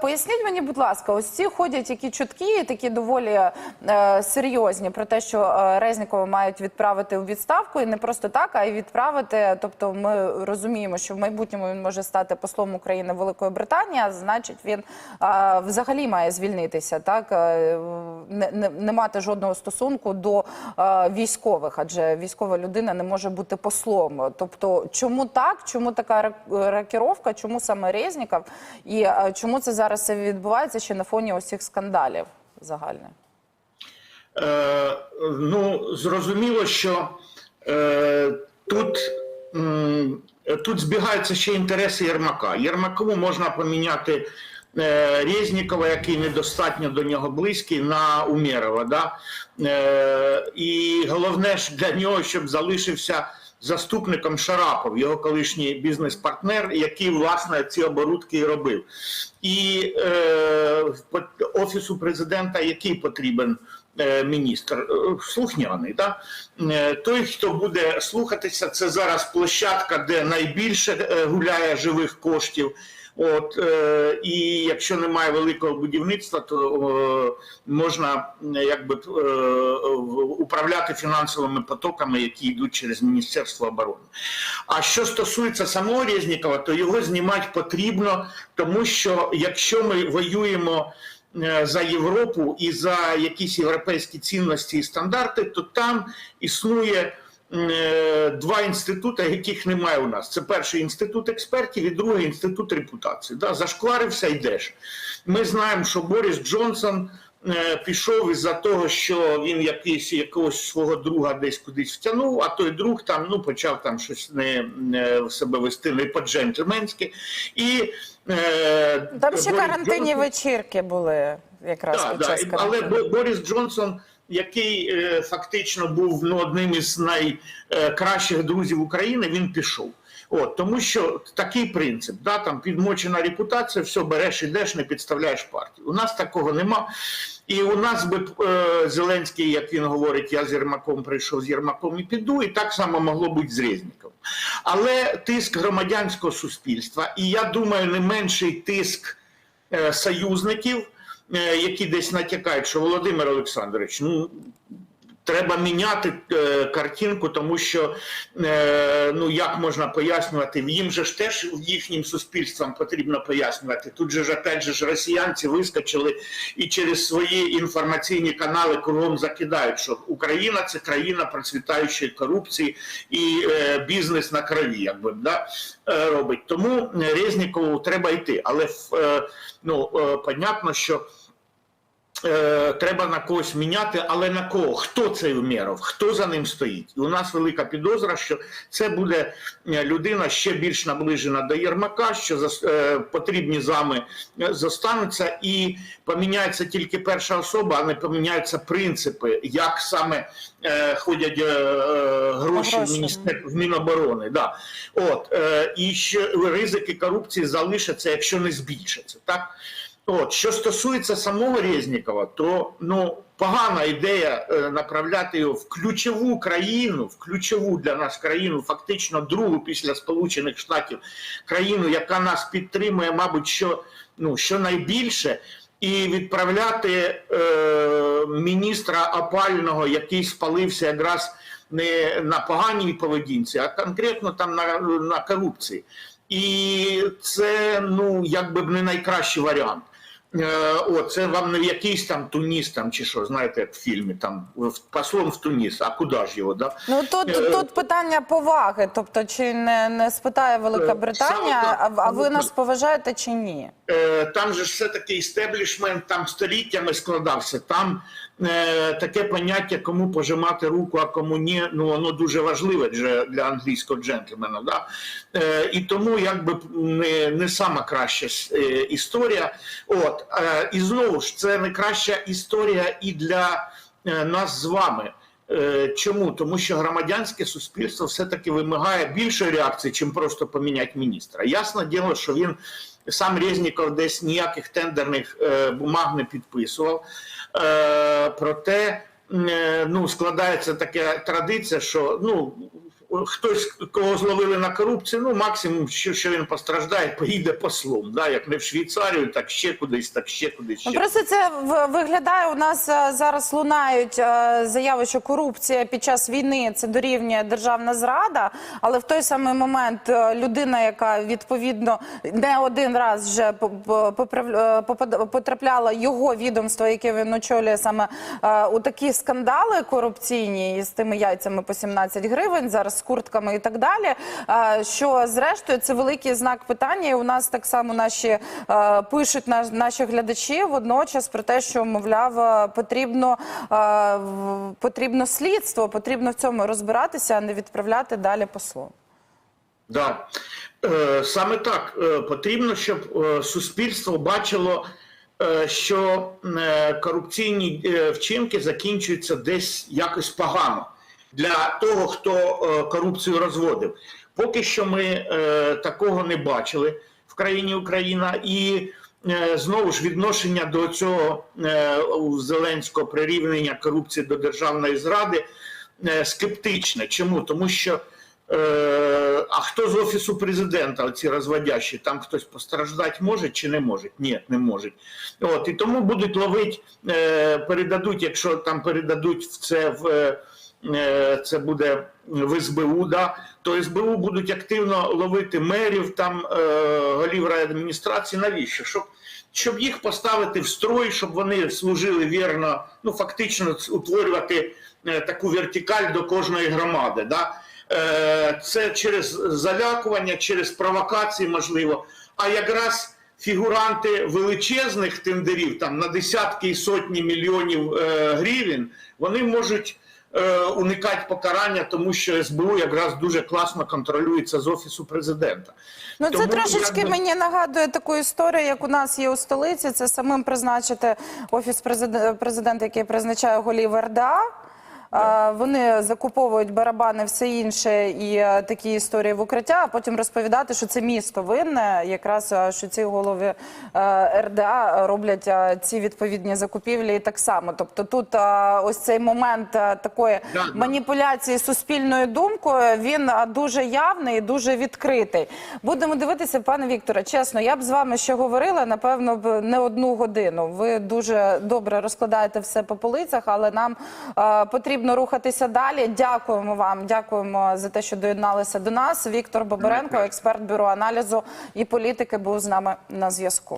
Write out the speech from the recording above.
Поясніть мені, будь ласка, ось ці ходять які чутки, такі доволі е, серйозні про те, що е, Резнікова мають відправити у відставку, і не просто так, а й відправити. Тобто, ми розуміємо, що в майбутньому він може стати послом України Великої Британії, а значить, він е, взагалі має звільнитися, так не, мати жодного стосунку до військових, адже військова людина не може бути послом. Тобто, чому так? Чому така ра- ракіровка? Чому саме Резніков? І е, чому це зараз відбувається ще на фоні усіх скандалів загальних? Е, ну, зрозуміло, що е, тут, м, тут збігаються ще інтереси Єрмака. Єрмакову можна поміняти е, Резнікова, який недостатньо до нього близький, на Умєрова. Да? Е, і головне ж для нього, щоб залишився заступником Шарапов, його колишній бізнес-партнер, який власне ці оборудки робив. І е, офісу президента, який потрібен е, міністр, Е, слухняний, да? Е, той, хто буде слухатися, це зараз площадка, де найбільше гуляє живих коштів. От е, і якщо немає великого будівництва, то е, можна якби е, управляти фінансовими потоками, які йдуть через Міністерство оборони. А що стосується самого Резнікова, то його знімати потрібно, тому що якщо ми воюємо е, за Європу і за якісь європейські цінності і стандарти, то там існує два інститути, яких немає у нас. Це перший інститут експертів і другий інститут репутації. Да, зашкварився йдеш. Ми знаємо, що Борис Джонсон е, пішов із-за того, що він якийсь якогось свого друга десь кудись втягнув, а той друг там ну почав там щось не, не себе вести не по-джентльменськи. І е, Там ще Борис карантинні Джонсон- вечірки були якраз так, під час і- але карантину. Борис Джонсон, який е, фактично був ну, одним із найкращих друзів України, він пішов. От, тому що такий принцип, да, там підмочена репутація, все береш, ідеш, не підставляєш партію. У нас такого нема. І у нас би е, Зеленський, як він говорить, я з Єрмаком прийшов з Єрмаком і піду, і так само могло бути з Резніковим. Але тиск громадянського суспільства, і я думаю, не менший тиск е, союзників, які десь натякають, що Володимир Олександрович, ну треба міняти е, картинку, тому що е, ну як можна пояснювати, їм же ж теж їхнім суспільствам потрібно пояснювати. Тут же ж опять же ж росіянці вискочили і через свої інформаційні канали кругом закидають, що Україна це країна процвітаючої корупції і е, бізнес на крові, якби да, е, робить. Тому Резнікову треба йти. Але е, ну, е, понятно, що. Е, треба на когось міняти, але на кого? Хто цей Умєров? Хто за ним стоїть? І у нас велика підозра, що це буде е, людина ще більш наближена до Єрмака, що зас- е, потрібні зами е, зостануться, і поміняється тільки перша особа, а не поміняються принципи, як саме е, ходять е, е, гроші в, міністер... в Міноборони. Да. От, е, і ще ризики корупції залишаться, якщо не збільшаться. Так? От що стосується самого Резнікова, то ну погана ідея е, направляти його в ключову країну, в ключову для нас країну, фактично другу після Сполучених Штатів країну, яка нас підтримує, мабуть, що ну що найбільше, і відправляти е, міністра опального, який спалився якраз не на поганій поведінці, а конкретно там на, на корупції. І це ну якби б не найкращий варіант. Е, О, це вам не якийсь там Туніс там чи що, знаєте, як в фільмі там послом в Туніс, а куди ж його? Да? Ну тут, Е, тут питання поваги. Тобто, чи не, не спитає Велика Е, Британія, саме а, а ви нас поважаєте чи ні? Е, Там же все таки істеблішмент там століттями складався. Там таке поняття, кому пожимати руку, а кому ні, ну воно дуже важливе для, англійського джентльмена. Да? Е, і тому якби не, не сама краща е, історія. От е, і знову ж це не краща історія і для е, нас з вами. Е, Чому? Тому що громадянське суспільство все-таки вимагає більшої реакції, чим просто поміняти міністра. Ясне діло, що він сам Резніков десь ніяких тендерних е, бумаг не підписував. Е, проте е, ну, складається така традиція, що ну, хтось, кого зловили на корупції, ну максимум, що, що він постраждає, поїде послом. Да? Як не в Швейцарію, так ще кудись, так ще кудись. Ще. Ну, просто це виглядає. У нас е, зараз лунають е, заяви, що корупція під час війни це дорівнює державна зрада. Але в той самий момент е, людина, яка відповідно не один раз вже потрапляла його відомство, яке він очолює саме у такі скандали корупційні із тими яйцями по 17 гривень, зараз з куртками і так далі. Що зрештою це великий знак питання. І у нас так само наші е, пишуть наш- наші глядачі водночас про те, що мовляв е, потрібно, е, потрібно слідство, потрібно в цьому розбиратися, а не відправляти далі послом. Да. Саме так потрібно, щоб суспільство бачило, що корупційні вчинки закінчуються десь якось погано для того, хто е, корупцію розводив. Поки що ми е, такого не бачили в країні Україна і. е, Знову ж відношення до цього Зеленського прирівнення корупції до державної зради скептичне. Чому? Тому що Е, а хто з офісу президента, ці розводящі, там хтось постраждати може чи не може? Ні, не може. От і тому будуть ловити, е, передадуть, якщо там передадуть це в це буде в СБУ, да, то СБУ будуть активно ловити мерів, там е, голів райадміністрації. Навіщо? Щоб щоб їх поставити в строй, щоб вони служили вірно, ну фактично утворювати е, таку вертикаль до кожної громади. Да? Е, Це через залякування, через провокації можливо. А якраз фігуранти величезних тендерів, там на десятки і сотні мільйонів е, гривень, вони можуть е, уникати покарання, тому що СБУ якраз дуже класно контролюється з офісу президента. Ну, це трошечки якби- мені нагадує таку історію, як у нас є у столиці. Це самим призначити офіс президента, президента який призначає голів РДА. А, Вони закуповують барабани, все інше і е, такі історії в укриття, а потім розповідати, що це місто винне, якраз е, що ці голови е, РДА роблять ці відповідні закупівлі і так само. Тобто тут ось цей момент такої маніпуляції суспільною думкою він а, дуже явний і дуже відкритий. Будемо дивитися, пане Вікторе. Чесно, я б з вами ще говорила, напевно, б не одну годину. Ви дуже добре розкладаєте все по полицях, але нам а, потрібно рухатися далі. Дякуємо вам. Дякуємо за те, що доєдналися до нас. Віктор Бобаренко, експерт бюро аналізу і політики, був з нами на зв'язку.